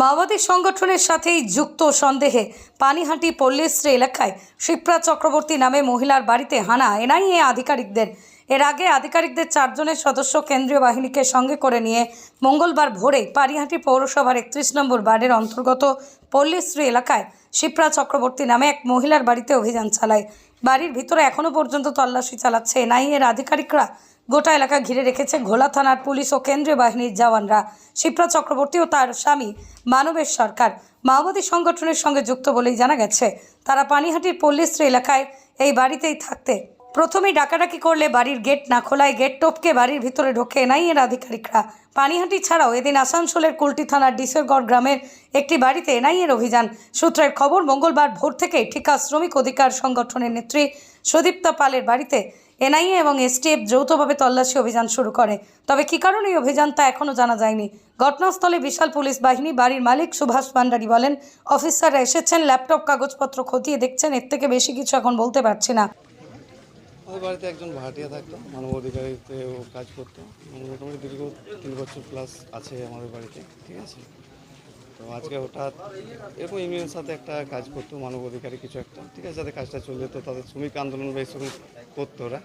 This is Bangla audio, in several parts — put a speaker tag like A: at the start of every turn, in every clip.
A: মাওবাদী সংগঠনের সাথেই যুক্ত সন্দেহে পানিহাটি পল্লীশ্রী এলাকায় শিপ্রা চক্রবর্তী নামে মহিলার বাড়িতে হানা। এনআইএ আধিকারিকদের এর আগে আধিকারিকদের চারজনের সদস্য কেন্দ্রীয় বাহিনীকে সঙ্গে করে নিয়ে মঙ্গলবার ভোরে পানিহাটি পৌরসভার একত্রিশ নম্বর বার্ডের অন্তর্গত পল্লীশ্রী এলাকায় শিপ্রা চক্রবর্তী নামে এক মহিলার বাড়িতে অভিযান চালায়। বাড়ির ভিতরে এখনও পর্যন্ত তল্লাশি চালাচ্ছে এনআইএর আধিকারিকরা। গোটা এলাকা ঘিরে রেখেছে ঘোলা থানার পুলিশ ও কেন্দ্রীয় বাহিনীর জওয়ানরা। শিপ্রা চক্রবর্তী ও তার স্বামী মানবেশ সরকার মাওবাদী সংগঠনের সঙ্গে যুক্ত বলেই জানা গেছে। তারা পানিহাটির পল্লীশ্রী এলাকায় এই বাড়িতেই থাকতে প্রথমেই ডাকাডাকি করলে বাড়ির গেট না খোলায় গেট টপকে বাড়ির ভিতরে ঢোকে এনআইএর আধিকারিকরা। পানিহাটি ছাড়াও এদিন আসানসোলের কুলটি থানার ডিসেরগড় গ্রামের একটি বাড়িতে এনআইএর অভিযান। সূত্রের খবর, মঙ্গলবার ভোর থেকে ঠিকা শ্রমিক অধিকার সংগঠনের নেত্রী সুদীপ্তা পালের বাড়িতে এনআইএ এবং এসটিএফ যৌথভাবে তল্লাশি অভিযান শুরু করে। তবে কী কারণে এই অভিযান তা এখনও জানা যায়নি? ঘটনাস্থলে বিশাল পুলিশ বাহিনী বাড়ির মালিক সুভাষ ভান্ডারী বলেন, অফিসাররা এসেছেন, ল্যাপটপ, কাগজপত্র খতিয়ে দেখছেন, এর থেকে বেশি কিছু এখন বলতে পারছি না।
B: আমাদের বাড়িতে একজন ভাড়াটিয়া থাকতো মানব অধিকারিতে ও কাজ করতো। মোটামুটি দীর্ঘ তিন বছর প্লাস আছে আমাদের বাড়িতে ঠিক আছে? তো আজকে হঠাৎ এরকম ইউনিয়নের সাথে একটা কাজ করতো মানব অধিকারী কিছু একটা ঠিক আছে? যাদের কাজটা চলে যেত তাদের শ্রমিক আন্দোলন বা এসব করতো ওরা।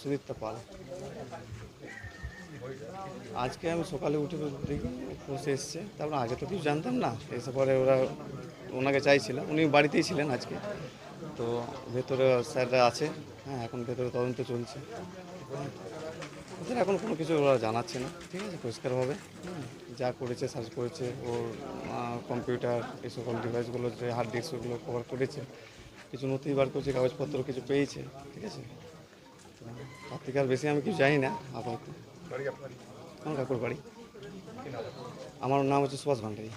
B: সুদীপ্তা পাল। আজকে আমি সকালে উঠে দেখি বসে এসছে। তারপর আগে তো কিছু জানতাম না এসে পরে ওরা ওনাকে চাইছিলাম, উনি বাড়িতেই ছিলেন আজকে। তো ভেতরে স্যাররা আছে হ্যাঁ এখন ভেতরে তদন্ত চলছে। এখন কোনো কিছু ওরা জানাচ্ছে না, ঠিক আছে, পরিষ্কারভাবে। যা করেছে সার্চ করেছে, ওর কম্পিউটার, এই সকল ডিভাইসগুলো, যে হার্ড ডিস্কগুলো কভার করেছে, কিছু নথি বার করছে, কাগজপত্র কিছু পেয়েছে, ঠিক আছে। তার থেকে আর বেশি আমি কিছু জানি না, আপাতত। আমার কাকুর বাড়ি। আমার নাম হচ্ছে সুভাষ ভান্ডারী।